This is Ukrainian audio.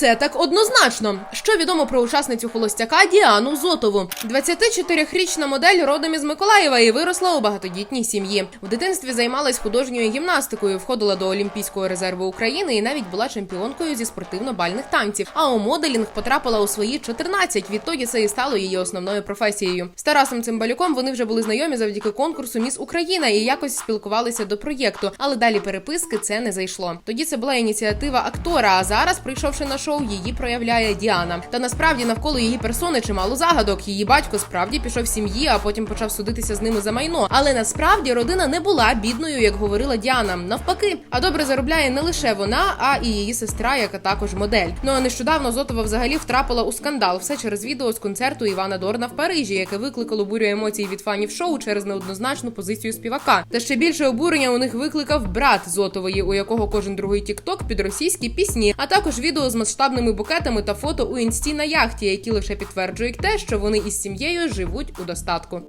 все так однозначно. Що відомо про учасницю холостяка Діану Зотову? 24-річна модель родом із Миколаєва і виросла у багатодітній сім'ї. В дитинстві займалась художньою гімнастикою, входила до Олімпійського резерву України і навіть була чемпіонкою зі спортивно-бальних танців. А у моделінг потрапила у свої 14. Відтоді це і стало її основною професією. З Тарасом Цимбалюком вони вже були знайомі завдяки конкурсу Міс Україна і якось спілкувалися до проєкту. Але далі переписки це не зайшло. Тоді це була ініціатива актора. А зараз, прийшовши на шоу, її проявляє Діана. Та насправді навколо її персони чимало загадок. Її батько справді пішов з сім'ї, а потім почав судитися з ними за майно. Але насправді родина не була бідною, як говорила Діана. Навпаки, а добре заробляє не лише вона, а і її сестра, яка також модель. Ну а нещодавно Зотова взагалі втрапила у скандал. Все через відео з концерту Івана Дорна в Парижі, яке викликало бурю емоцій від фанів шоу через неоднозначну позицію співака. Та ще більше обурення у них викликав брат Зотової, у якого кожен другий тікток під російські пісні, а також відео з масштабними букетами та фото у інсті на яхті, які лише підтверджують те, що вони із сім'єю живуть у достатку.